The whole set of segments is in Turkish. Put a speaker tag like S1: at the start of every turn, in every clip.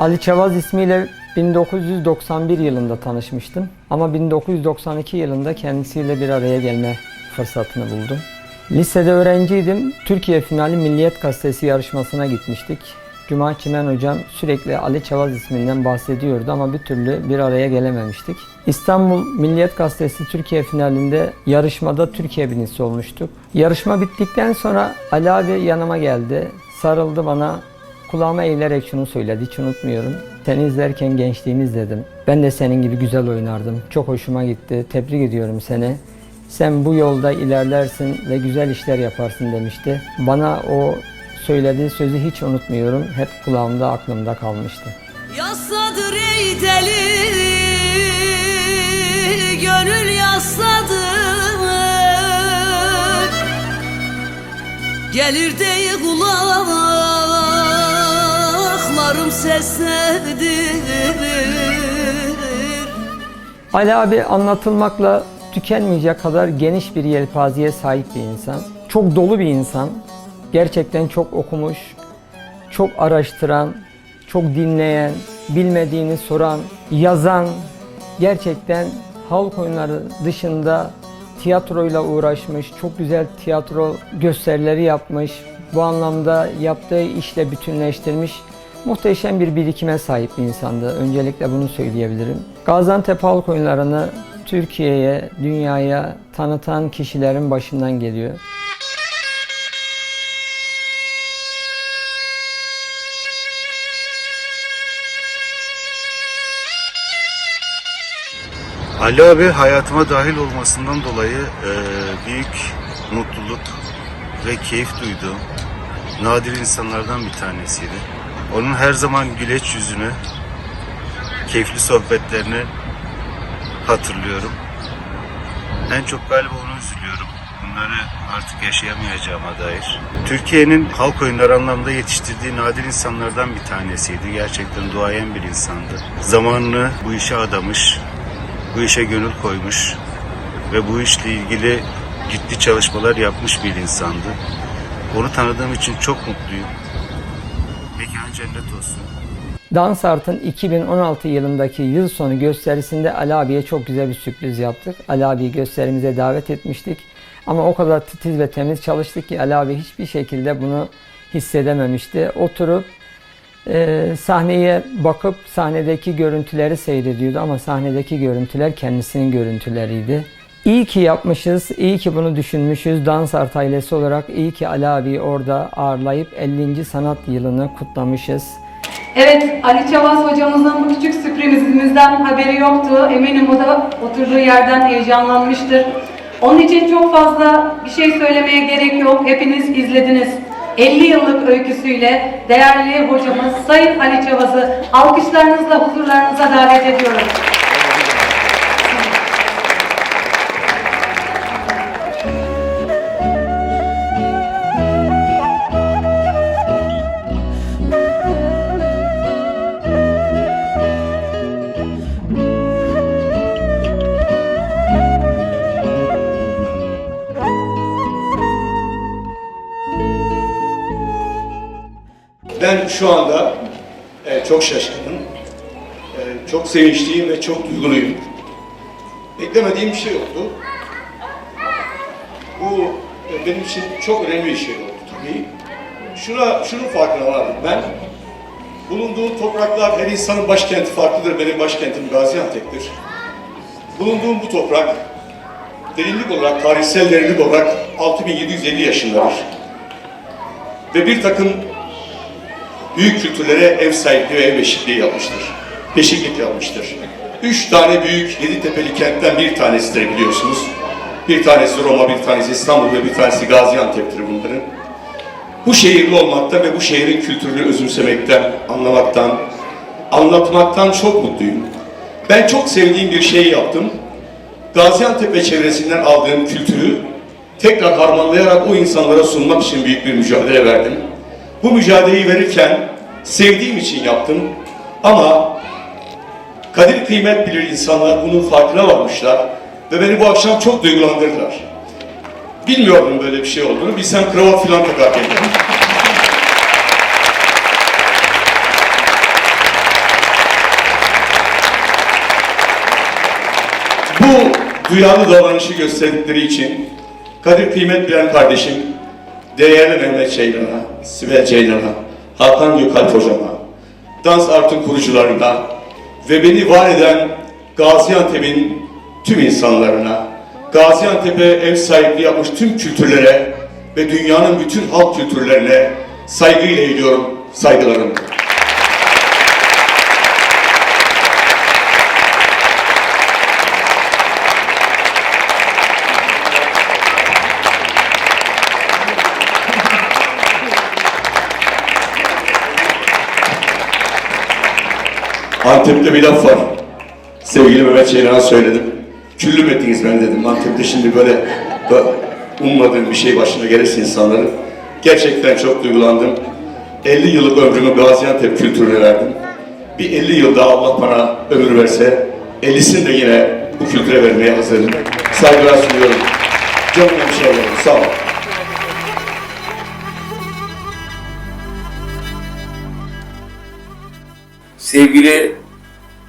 S1: Ali Çavaz ismiyle 1991 yılında tanışmıştım. Ama 1992 yılında kendisiyle bir araya gelme fırsatını buldum. Lisede öğrenciydim. Türkiye finali Milliyet Gazetesi yarışmasına gitmiştik. Cuma Çimen hocam sürekli Ali Çavaz isminden bahsediyordu ama bir türlü bir araya gelememiştik. İstanbul Milliyet Gazetesi Türkiye finalinde yarışmada Türkiye birincisi olmuştuk. Yarışma bittikten sonra Ali abi yanıma geldi. Sarıldı bana. Kulağıma eğilerek şunu söyledi, hiç unutmuyorum. Seni izlerken gençliğimiz dedim. Ben de senin gibi güzel oynardım. Çok hoşuma gitti. Tebrik ediyorum seni. Sen bu yolda ilerlersin ve güzel işler yaparsın demişti. Bana o söylediği sözü hiç unutmuyorum. Hep kulağımda, aklımda kalmıştı.
S2: Yasladır ey deli Gönül yasladır Gelir diye kulaklarım seslendir
S1: Ali abi anlatılmakla tükenmeyecek kadar geniş bir yelpazeye sahip bir insan. Çok dolu bir insan. Gerçekten çok okumuş, çok araştıran, çok dinleyen, bilmediğini soran, yazan, gerçekten halk oyunları dışında tiyatroyla uğraşmış, çok güzel tiyatro gösterileri yapmış, bu anlamda yaptığı işle bütünleştirmiş, muhteşem bir birikime sahip bir insandı. Öncelikle bunu söyleyebilirim. Gaziantep halk oyunlarını Türkiye'ye, dünyaya tanıtan kişilerin başından geliyor.
S3: Ali abi hayatıma dahil olmasından dolayı e, büyük mutluluk ve keyif duyduğum nadir insanlardan bir tanesiydi. Onun her zaman güleç yüzünü, keyifli sohbetlerini hatırlıyorum. En çok galiba onu üzülüyorum. Bunları artık yaşayamayacağıma dair. Türkiye'nin halk oyunları anlamda yetiştirdiği nadir insanlardan bir tanesiydi. Gerçekten duayen bir insandı. Zamanını bu işe adamış, bu işe gönül koymuş ve bu işle ilgili ciddi çalışmalar yapmış bir insandı. Onu tanıdığım için çok mutluyum. Mekan cennet olsun.
S1: Dans Art'ın 2016 yılındaki yıl sonu gösterisinde Ali abiye çok güzel bir sürpriz yaptık. Ali abiyi gösterimize davet etmiştik. Ama o kadar titiz ve temiz çalıştık ki Ali abi hiçbir şekilde bunu hissedememişti. Oturup e, sahneye bakıp sahnedeki görüntüleri seyrediyordu ama sahnedeki görüntüler kendisinin görüntüleriydi. İyi ki yapmışız, iyi ki bunu düşünmüşüz. Dans Art ailesi olarak iyi ki Ali abiyi orada ağırlayıp 50. sanat yılını kutlamışız.
S4: Evet, Ali Çavaz hocamızın bu küçük sürprizimizden haberi yoktu. Eminim o da oturduğu yerden heyecanlanmıştır. Onun için çok fazla bir şey söylemeye gerek yok. Hepiniz izlediniz. 50 yıllık öyküsüyle değerli hocamız Sayın Ali Çavaz'ı alkışlarınızla huzurlarınıza davet ediyorum.
S5: Şu anda e, çok şaşkınım, e, çok sevinçliyim ve çok duyguluyum. Beklemediğim bir şey oldu. Bu e, benim için çok önemli bir şey oldu tabii. Şuna, şunun farkına vardım ben. Bulunduğum topraklar, her insanın başkenti farklıdır. Benim başkentim Gaziantep'tir. Bulunduğum bu toprak, derinlik olarak, tarihsel derinlik olarak 6750 yaşındadır. Ve bir takım büyük kültürlere ev sahipliği ve ev beşikliği yapmıştır. Beşiklik yapmıştır. Üç tane büyük Yeditepe'li kentten bir tanesidir biliyorsunuz. Bir tanesi Roma, bir tanesi İstanbul ve bir tanesi Gaziantep'tir bunların. Bu şehirli olmaktan ve bu şehrin kültürünü özümsemekten, anlamaktan, anlatmaktan çok mutluyum. Ben çok sevdiğim bir şey yaptım. Gaziantep ve çevresinden aldığım kültürü tekrar harmanlayarak o insanlara sunmak için büyük bir mücadele verdim. Bu mücadeleyi verirken sevdiğim için yaptım ama kadir kıymet bilir insanlar bunun farkına varmışlar ve beni bu akşam çok duygulandırdılar. Bilmiyordum böyle bir şey olduğunu. Bilsem kravat filan takarken. bu duyarlı davranışı gösterdikleri için Kadir Kıymet Bilen kardeşim, değerli Mehmet Şeylan'a, Sibel Ceylan'a, Hakan Gökalp hocama, dans artın kurucularına ve beni var eden Gaziantep'in tüm insanlarına, Gaziantep'e ev sahipliği yapmış tüm kültürlere ve dünyanın bütün halk kültürlerine saygıyla eğiliyorum, saygılarım. Antep'te bir laf var. Sevgili Mehmet Ceylan'a söyledim. Küllüm ettiniz beni dedim. Antep'te şimdi böyle ummadığım bir şey başına gelirse insanların. Gerçekten çok duygulandım. 50 yıllık ömrümü Gaziantep kültürüne verdim. Bir 50 yıl daha Allah bana ömür verse 50'sini de yine bu kültüre vermeye hazırım. Saygılar sunuyorum. Canım hemşehrilerim sağ olun.
S6: Sevgili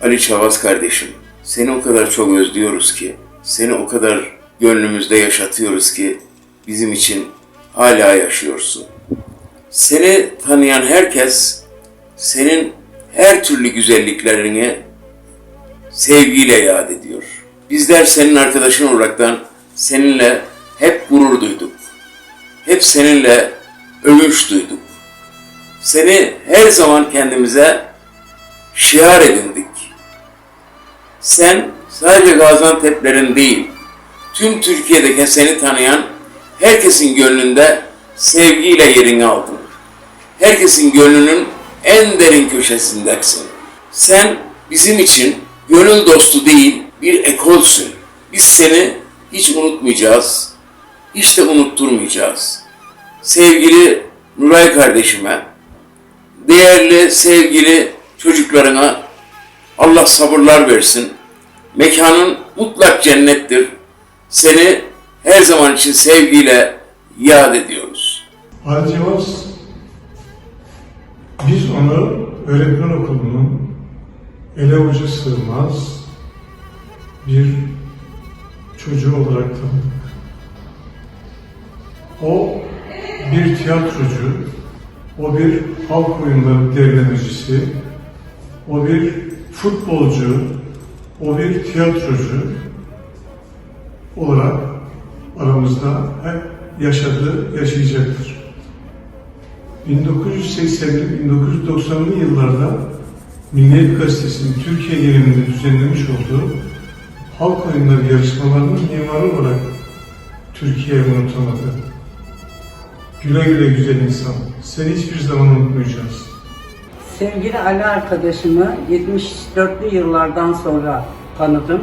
S6: Ali Çavaz kardeşim, seni o kadar çok özlüyoruz ki, seni o kadar gönlümüzde yaşatıyoruz ki bizim için hala yaşıyorsun. Seni tanıyan herkes senin her türlü güzelliklerini sevgiyle yad ediyor. Bizler senin arkadaşın olaraktan seninle hep gurur duyduk. Hep seninle övünç duyduk. Seni her zaman kendimize şiar edindik. Sen sadece Gaziantep'lerin değil, tüm Türkiye'deki seni tanıyan herkesin gönlünde sevgiyle yerini aldın. Herkesin gönlünün en derin köşesindesin. Sen bizim için gönül dostu değil, bir ekolsün. Biz seni hiç unutmayacağız, hiç de unutturmayacağız. Sevgili Nuray kardeşime, değerli, sevgili çocuklarına Allah sabırlar versin. Mekanın mutlak cennettir. Seni her zaman için sevgiyle yad ediyoruz.
S7: Harcamaz, biz onu öğretmen okulunun ele avucu sığmaz bir çocuğu olarak tanıdık. O bir tiyatrocu, o bir halk oyunları derlemecisi, o bir futbolcu, o bir tiyatrocu olarak aramızda hep yaşadı, yaşayacaktır. 1980'li 1990'lı yıllarda Milliyet Gazetesi'nin Türkiye genelinde düzenlemiş olduğu halk oyunları yarışmalarının mimarı olarak Türkiye'ye unutamadı. Güle güle güzel insan. Seni hiçbir zaman unutmayacağız.
S8: Sevgili Ali arkadaşımı 74'lü yıllardan sonra tanıdım.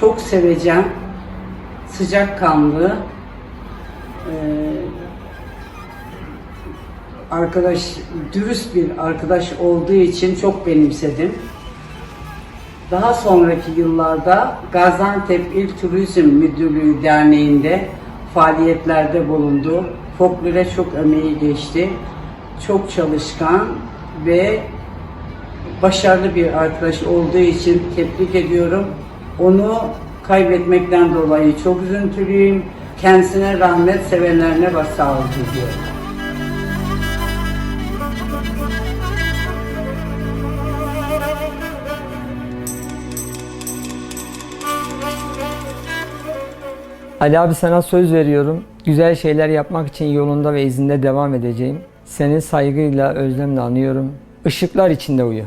S8: Çok sevecen, sıcakkanlı, eee, arkadaş, dürüst bir arkadaş olduğu için çok benimsedim. Daha sonraki yıllarda Gaziantep İl Turizm Müdürlüğü Derneği'nde faaliyetlerde bulundu. Folklore çok emeği geçti. Çok çalışkan ve başarılı bir arkadaş olduğu için tebrik ediyorum. Onu kaybetmekten dolayı çok üzüntülüyüm. Kendisine rahmet, sevenlerine başsağlığı diliyorum.
S1: Ali abi sana söz veriyorum. Güzel şeyler yapmak için yolunda ve izinde devam edeceğim. Seni saygıyla, özlemle anıyorum. Işıklar içinde uyu.